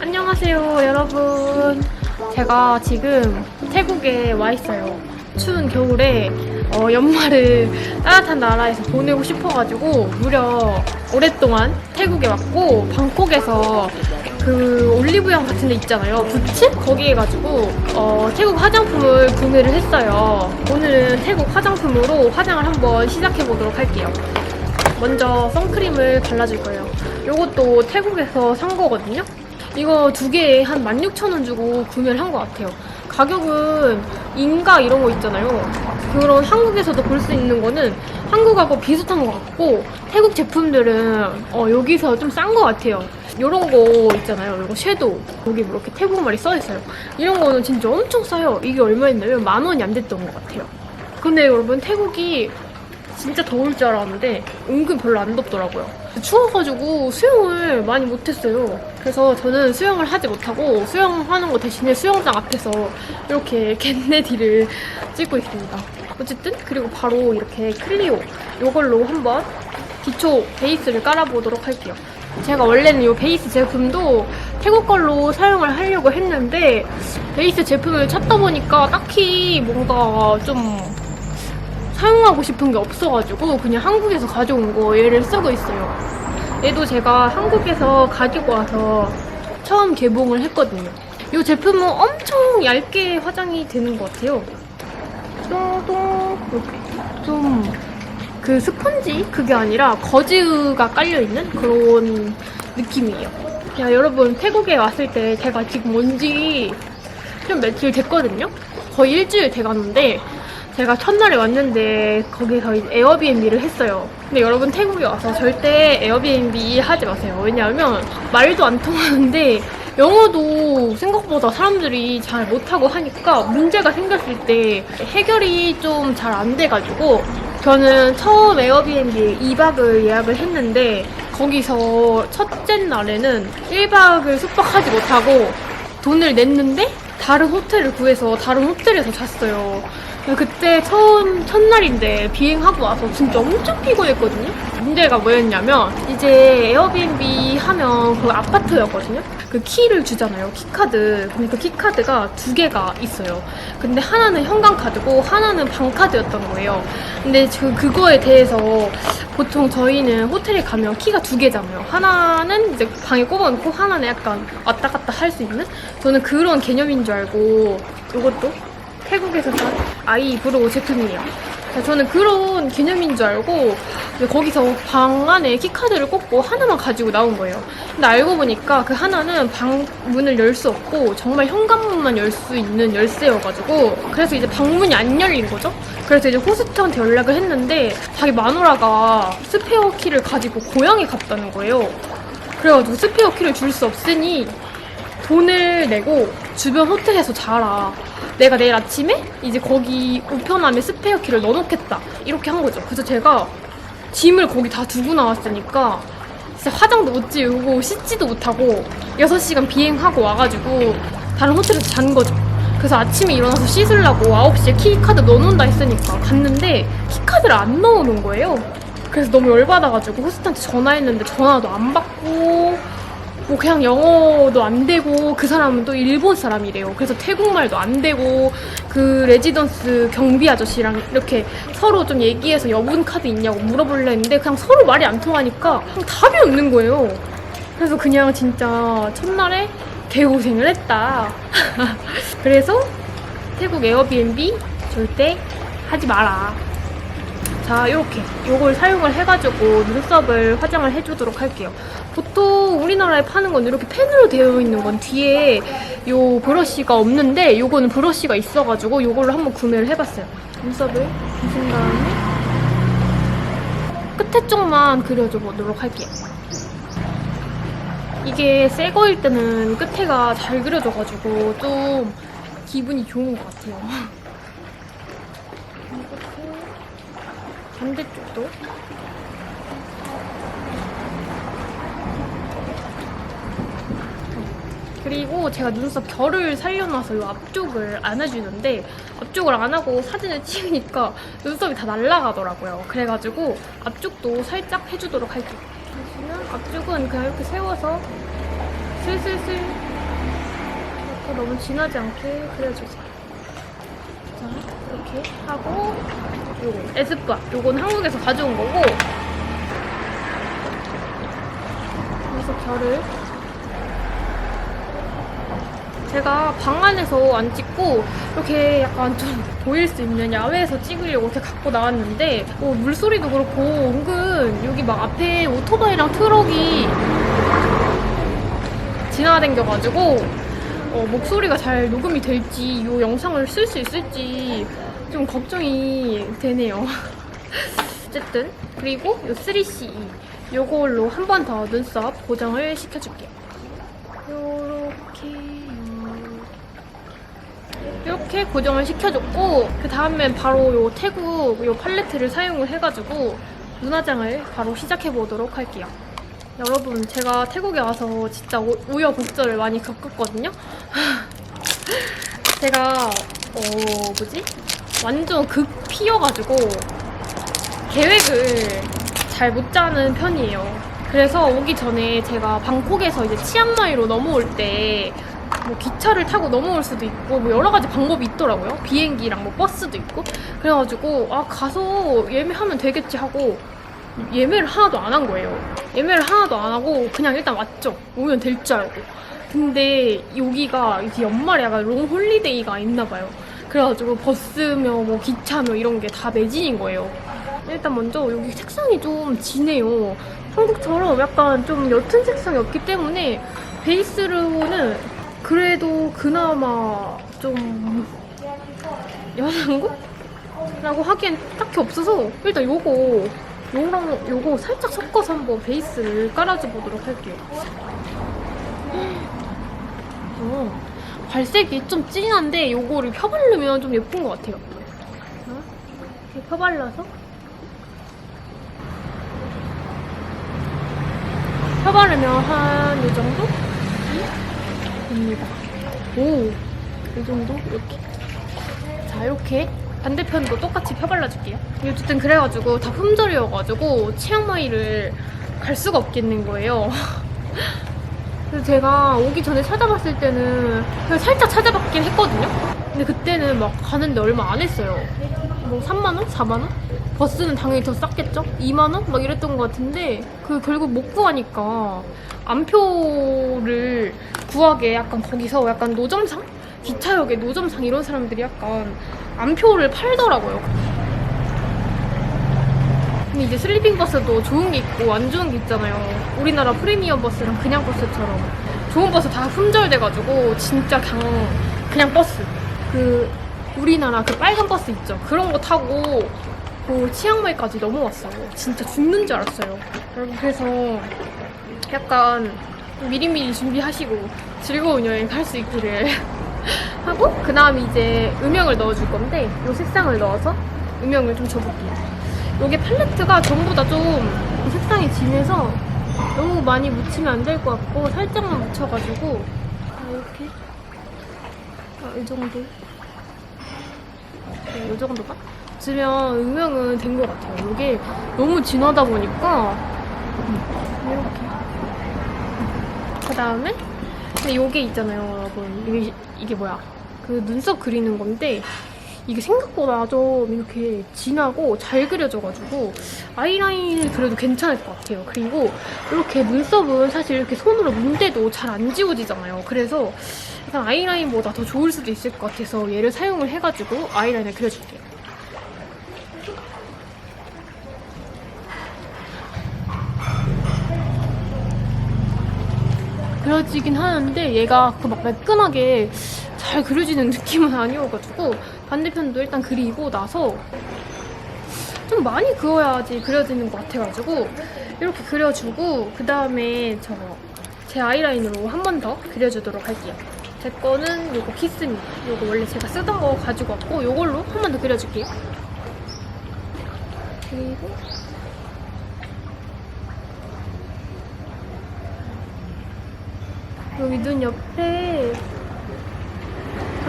안녕하세요, 여러분. 제가 지금 태국에 와 있어요. 추운 겨울에 어, 연말을 따뜻한 나라에서 보내고 싶어가지고 무려 오랫동안 태국에 왔고 방콕에서 그 올리브영 같은 데 있잖아요. 부츠? 거기에 가지고 어, 태국 화장품을 구매를 했어요. 오늘은 태국 화장품으로 화장을 한번 시작해 보도록 할게요. 먼저 선크림을 발라줄 거예요. 이것도 태국에서 산 거거든요. 이거 두 개에 한 16,000원 주고 구매를 한 것 같아요. 가격은 인가 이런 거 있잖아요. 그런 한국에서도 볼 수 있는 거는 한국하고 비슷한 것 같고 태국 제품들은 어, 여기서 좀 싼 것 같아요. 이런 거 있잖아요. 이거 섀도우. 여기 뭐 이렇게 태국말이 써 있어요. 이런 거는 진짜 엄청 싸요. 이게 얼마였냐면 만 원이 안 됐던 것 같아요. 근데 여러분 태국이 진짜 더울 줄 알았는데 은근 별로 안 덥더라고요. 추워가지고 수영을 많이 못했어요. 그래서 저는 수영을 하지 못하고 수영하는 거 대신에 수영장 앞에서 이렇게 겟레디를 찍고 있습니다. 어쨌든 그리고 바로 이렇게 클리오 이걸로 한번 기초 베이스를 깔아보도록 할게요. 제가 원래는 이 베이스 제품도 태국 걸로 사용을 하려고 했는데 베이스 제품을 찾다 보니까 딱히 뭔가 좀 사용하고 싶은 게 없어가지고 그냥 한국에서 가져온 거 얘를 쓰고 있어요. 얘도 제가 한국에서 가지고 와서 처음 개봉을 했거든요. 이 제품은 엄청 얇게 화장이 되는 것 같아요. 똥똥 이렇게 좀 그 스펀지 그게 아니라 거즈가 깔려 있는 그런 느낌이에요. 야 여러분 태국에 왔을 때 제가 지금 온 지 좀 며칠 됐거든요. 거의 일주일 돼가는데 제가 첫날에 왔는데 거기서 에어비앤비를 했어요. 근데 여러분 태국에 와서 절대 에어비앤비 하지 마세요. 왜냐하면 말도 안 통하는데 영어도 생각보다 사람들이 잘 못하고 하니까 문제가 생겼을 때 해결이 좀 잘 안 돼가지고 저는 처음 에어비앤비 2박을 예약을 했는데 거기서 첫째 날에는 1박을 숙박하지 못하고 돈을 냈는데 다른 호텔을 구해서 다른 호텔에서 잤어요. 그때 처음 첫날인데 비행하고 와서 진짜 엄청 피곤했거든요. 문제가 뭐였냐면 이제 에어비앤비 하면 그 아파트였거든요. 그 키를 주잖아요. 키카드. 근데 그 키카드가 두 개가 있어요. 근데 하나는 현관 카드고 하나는 방 카드였던 거예요. 근데 그 그거에 대해서 보통 저희는 호텔에 가면 키가 두 개잖아요. 하나는 이제 방에 꼽아놓고 하나는 약간 왔다 갔다 할 수 있는? 저는 그런 개념인 줄 알고 이것도 태국에서 산 아이 브로 제품이에요. 저는 그런 개념인 줄 알고 거기서 방 안에 키카드를 꽂고 하나만 가지고 나온 거예요. 근데 알고 보니까 그 하나는 방 문을 열 수 없고 정말 현관문만 열 수 있는 열쇠여가지고 그래서 이제 방문이 안 열린 거죠. 그래서 이제 호스트한테 연락을 했는데 자기 마누라가 스페어 키를 가지고 고향에 갔다는 거예요. 그래가지고 스페어 키를 줄 수 없으니 돈을 내고 주변 호텔에서 자라. 내가 내일 아침에 이제 거기 우편함에 스페어 키를 넣어놓겠다. 이렇게 한 거죠. 그래서 제가 짐을 거기 다 두고 나왔으니까 진짜 화장도 못 지우고 씻지도 못하고 6시간 비행하고 와가지고 다른 호텔에서 잔 거죠. 그래서 아침에 일어나서 씻으려고 9시에 키카드 넣어놓는다 했으니까 갔는데 키카드를 안 넣어놓은 거예요. 그래서 너무 열받아가지고 호스트한테 전화했는데 전화도 안 받고 뭐 그냥 영어도 안 되고 그 사람은 또 일본 사람이래요. 그래서 태국말도 안 되고 그 레지던스 경비 아저씨랑 이렇게 서로 좀 얘기해서 여분 카드 있냐고 물어보려 했는데 그냥 서로 말이 안 통하니까 그냥 답이 없는 거예요. 그래서 그냥 진짜 첫날에 개고생을 했다. 그래서 태국 에어비앤비 절대 하지 마라. 자, 이렇게 요걸 사용을 해가지고 눈썹을 화장을 해주도록 할게요. 보통 우리나라에 파는 건 이렇게 펜으로 되어 있는 건 뒤에 요 브러쉬가 없는데 요거는 브러쉬가 있어가지고 요걸로 한번 구매를 해봤어요. 눈썹을 빗은 다음에 끝에 쪽만 그려줘 보도록 할게요. 이게 새 거일 때는 끝에가 잘 그려져가지고 좀 기분이 좋은 것 같아요. 반대쪽도 그리고 제가 눈썹 결을 살려놔서 이 앞쪽을 안 해주는데 앞쪽을 안 하고 사진을 찍으니까 눈썹이 다 날아가더라고요. 그래가지고 앞쪽도 살짝 해주도록 할게요. 보시면 앞쪽은 그냥 이렇게 세워서 슬슬슬 이렇게 너무 진하지 않게 그려주세요. 자, 이렇게 하고 요거 에스쁘아 요건 한국에서 가져온 거고. 그래서 결을 제가 방 안에서 안 찍고 이렇게 약간 좀 보일 수 있는 야외에서 찍으려고 이렇게 갖고 나왔는데 어, 물소리도 그렇고 은근 여기 막 앞에 오토바이랑 트럭이 지나다녀가지고 어, 목소리가 잘 녹음이 될지 이 영상을 쓸 수 있을지 좀 걱정이 되네요. 어쨌든 그리고 이 3CE 요걸로 한 번 더 눈썹 고정을 시켜줄게요. 요렇게 이렇게 고정을 시켜줬고 그 다음엔 바로 요 태국 요 팔레트를 사용을 해가지고 눈화장을 바로 시작해 보도록 할게요. 여러분 제가 태국에 와서 진짜 오- 우여곡절을 많이 겪었거든요. 제가 어 뭐지 완전 극 피여가지고 계획을 잘 못 짜는 편이에요. 그래서 오기 전에 제가 방콕에서 이제 치앙마이로 넘어올 때 뭐 기차를 타고 넘어올 수도 있고 뭐 여러 가지 방법이 있더라고요. 비행기랑 뭐 버스도 있고 그래가지고 아 가서 예매하면 되겠지 하고 예매를 하나도 안 한 거예요. 예매를 하나도 안 하고 그냥 일단 왔죠. 오면 될 줄 알고. 근데 여기가 이제 연말에 약간 롱 홀리데이가 있나 봐요. 그래가지고 버스며 뭐 기차며 이런 게 다 매진인 거예요. 일단 먼저 여기 색상이 좀 진해요. 한국처럼 약간 좀 옅은 색상이 없기 때문에 베이스로는 그래도 그나마 좀 연한 거? 라고 하기엔 딱히 없어서 일단 요거 요랑 요거 살짝 섞어서 한번 베이스를 깔아줘 보도록 할게요. 어, 발색이 좀 진한데 요거를 펴바르면 좀 예쁜 것 같아요. 어? 이렇게 펴발라서 펴바르면 한 이 정도? 됩니다. 오, 이 정도? 이렇게. 자, 이렇게 반대편도 똑같이 펴발라줄게요. 어쨌든 그래가지고 다 품절이어가지고 치앙마이를 갈 수가 없겠는 거예요. 그래서 제가 오기 전에 찾아봤을 때는 그냥 살짝 찾아봤긴 했거든요. 근데 그때는 막 가는데 얼마 안 했어요. 뭐 3만원? 4만원? 버스는 당연히 더 쌌겠죠? 2만원? 막 이랬던 것 같은데 그 결국 못 구하니까 암표를 구하게 약간 거기서 약간 노점상? 기차역에 노점상 이런 사람들이 약간 암표를 팔더라고요. 근데 이제 슬리핑 버스도 좋은 게 있고 안 좋은 게 있잖아요. 우리나라 프리미엄 버스랑 그냥 버스처럼 좋은 버스 다 품절돼가지고 진짜 그냥 그냥 버스. 그 우리나라 그 빨간 버스 있죠. 그런 거 타고 그 치앙마이까지 넘어왔어요. 진짜 죽는 줄 알았어요. 그래서 약간 미리미리 준비하시고 즐거운 여행 할 수 있기를 하고 그 다음에 이제 음영을 넣어줄 건데 이 색상을 넣어서 음영을 좀 줘볼게요. 이게 팔레트가 전부 다 좀 색상이 진해서 너무 많이 묻히면 안 될 것 같고 살짝만 묻혀가지고 아, 이렇게 아, 이 정도 네, 이 정도가 묻히면 음영은 된 것 같아요. 이게 너무 진하다 보니까 음, 이렇게 그 다음에 요게 있잖아요, 여러분. 이게, 이게 뭐야? 그 눈썹 그리는 건데, 이게 생각보다 좀 이렇게 진하고 잘 그려져가지고, 아이라인을 그려도 괜찮을 것 같아요. 그리고 이렇게 눈썹은 사실 이렇게 손으로 문대도 잘 안 지워지잖아요. 그래서 약간 아이라인보다 더 좋을 수도 있을 것 같아서 얘를 사용을 해가지고 아이라인을 그려줄게요. 그려지긴 하는데 얘가 그 막 매끈하게 잘 그려지는 느낌은 아니어가지고 반대편도 일단 그리고 나서 좀 많이 그어야지 그려지는 것 같아가지고 이렇게 그려주고 그 다음에 저 제 아이라인으로 한 번 더 그려주도록 할게요. 제 거는 요거 키스미 요거 원래 제가 쓰던 거 가지고 왔고 요걸로 한 번 더 그려줄게요. 그리고 여기 눈 옆에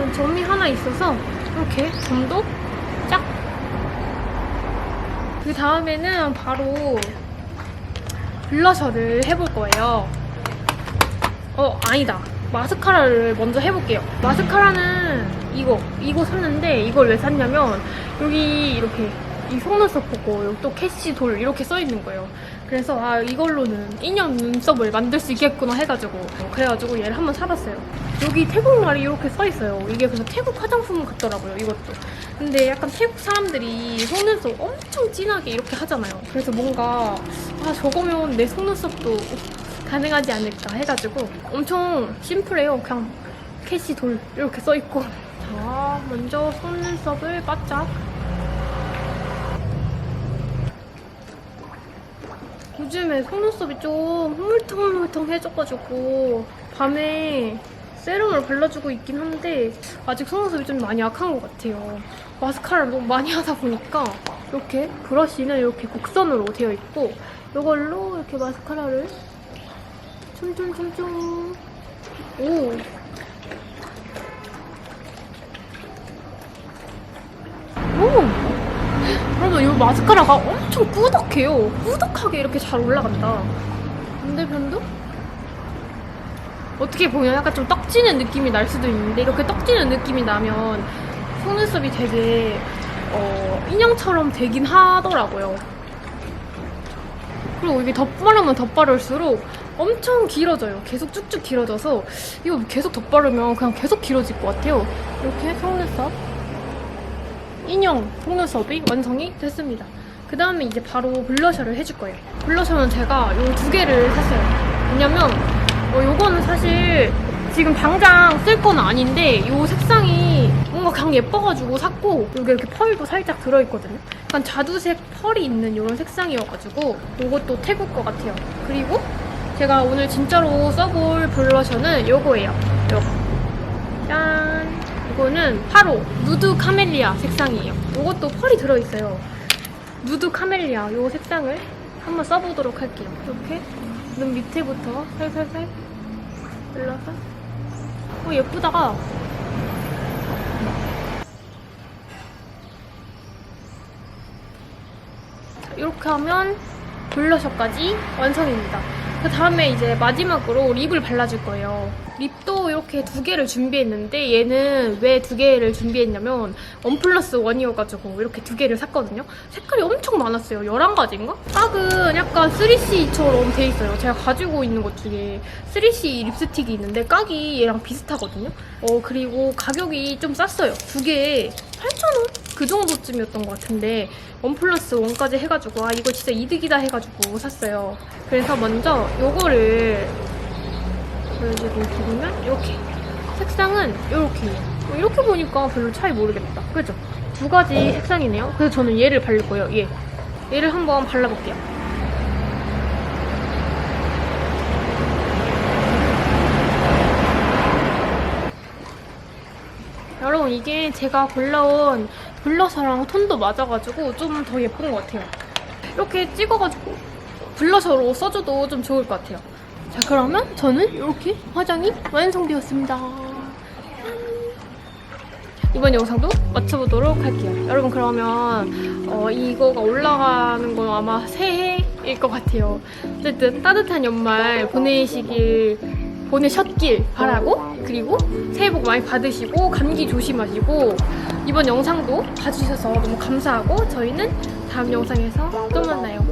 그런 점이 하나 있어서 이렇게 점도 짝. 그 다음에는 바로 블러셔를 해볼 거예요. 어, 아니다. 마스카라를 먼저 해볼게요. 마스카라는 이거, 이거 샀는데 이걸 왜 샀냐면 여기 이렇게 이 속눈썹 보고 또 캐시 돌 이렇게 써 있는 거예요. 그래서 아 이걸로는 인형 눈썹을 만들 수 있겠구나 해가지고 그래가지고 얘를 한번 사봤어요. 여기 태국 말이 이렇게 써 있어요. 이게 그래서 태국 화장품 같더라고요. 이것도. 근데 약간 태국 사람들이 속눈썹 엄청 진하게 이렇게 하잖아요. 그래서 뭔가 아 저거면 내 속눈썹도 가능하지 않을까 해가지고 엄청 심플해요. 그냥 캐시 돌 이렇게 써 있고. 자 먼저 속눈썹을 바짝 요즘에 속눈썹이 좀 흐물텅흐물텅해져가지고 밤에 세럼을 발라주고 있긴 한데 아직 속눈썹이 좀 많이 약한 것 같아요. 마스카라를 너무 많이 하다 보니까 이렇게 브러쉬는 이렇게 곡선으로 되어 있고 이걸로 이렇게 마스카라를 오 오! 마스카라가 엄청 꾸덕해요. 꾸덕하게 이렇게 잘 올라간다. 반대편도 어떻게 보면 약간 좀 떡지는 느낌이 날 수도 있는데 이렇게 떡지는 느낌이 나면 속눈썹이 되게 어, 인형처럼 되긴 하더라고요. 그리고 이게 덧바르면 덧바를수록 엄청 길어져요. 계속 쭉쭉 길어져서 이거 계속 덧바르면 그냥 계속 길어질 것 같아요. 이렇게 속눈썹 인형 속눈썹이 완성이 됐습니다. 그 다음에 이제 바로 블러셔를 해줄 거예요. 블러셔는 제가 요 두 개를 샀어요. 왜냐면 어, 요거는 사실 지금 당장 쓸 건 아닌데 요 색상이 뭔가 그냥 예뻐가지고 샀고 여기 이렇게 펄도 살짝 들어있거든요. 약간 자두색 펄이 있는 이런 색상이어가지고 요것도 태국 거 같아요. 그리고 제가 오늘 진짜로 써볼 블러셔는 요거예요. 요거. 짠! 이거는 파로 누드 카멜리아 색상이에요. 이것도 펄이 들어있어요. 누드 카멜리아 요 색상을 한번 써보도록 할게요. 이렇게 눈 밑에부터 살살살 올라서 어 예쁘다가 자, 이렇게 하면 블러셔까지 완성입니다. 그 다음에 이제 마지막으로 립을 발라줄 거예요. 립도 이렇게 두 개를 준비했는데 얘는 왜 두 개를 준비했냐면 원 플러스 원이어가지고 이렇게 두 개를 샀거든요. 색깔이 엄청 많았어요. 11가지인가? 깍은 약간 3CE처럼 돼 있어요. 제가 가지고 있는 것 중에 3C 립스틱이 있는데 깍이 얘랑 비슷하거든요. 어 그리고 가격이 좀 쌌어요. 두 개에 8,000원? 그 정도쯤이었던 것 같은데 원 플러스 원까지 해가지고 아 이거 진짜 이득이다 해가지고 샀어요. 그래서 먼저 요거를 보여주고 드리면 이렇게 색상은 이렇게 이렇게 보니까 별로 차이 모르겠다. 그죠? 두 가지 색상이네요. 그래서 저는 얘를 바를 거예요. 얘 얘를 한번 발라볼게요. 여러분 이게 제가 골라온 블러셔랑 톤도 맞아가지고 좀 더 예쁜 것 같아요. 이렇게 찍어가지고 블러셔로 써줘도 좀 좋을 것 같아요. 자 그러면 저는 이렇게 화장이 완성되었습니다. 이번 영상도 마쳐보도록 할게요. 여러분 그러면 어, 이거가 올라가는 건 아마 새해일 것 같아요. 어쨌든 따뜻한 연말 보내시길 보내셨길 바라고 그리고 새해 복 많이 받으시고 감기 조심하시고 이번 영상도 봐주셔서 너무 감사하고 저희는 다음 영상에서 또 만나요.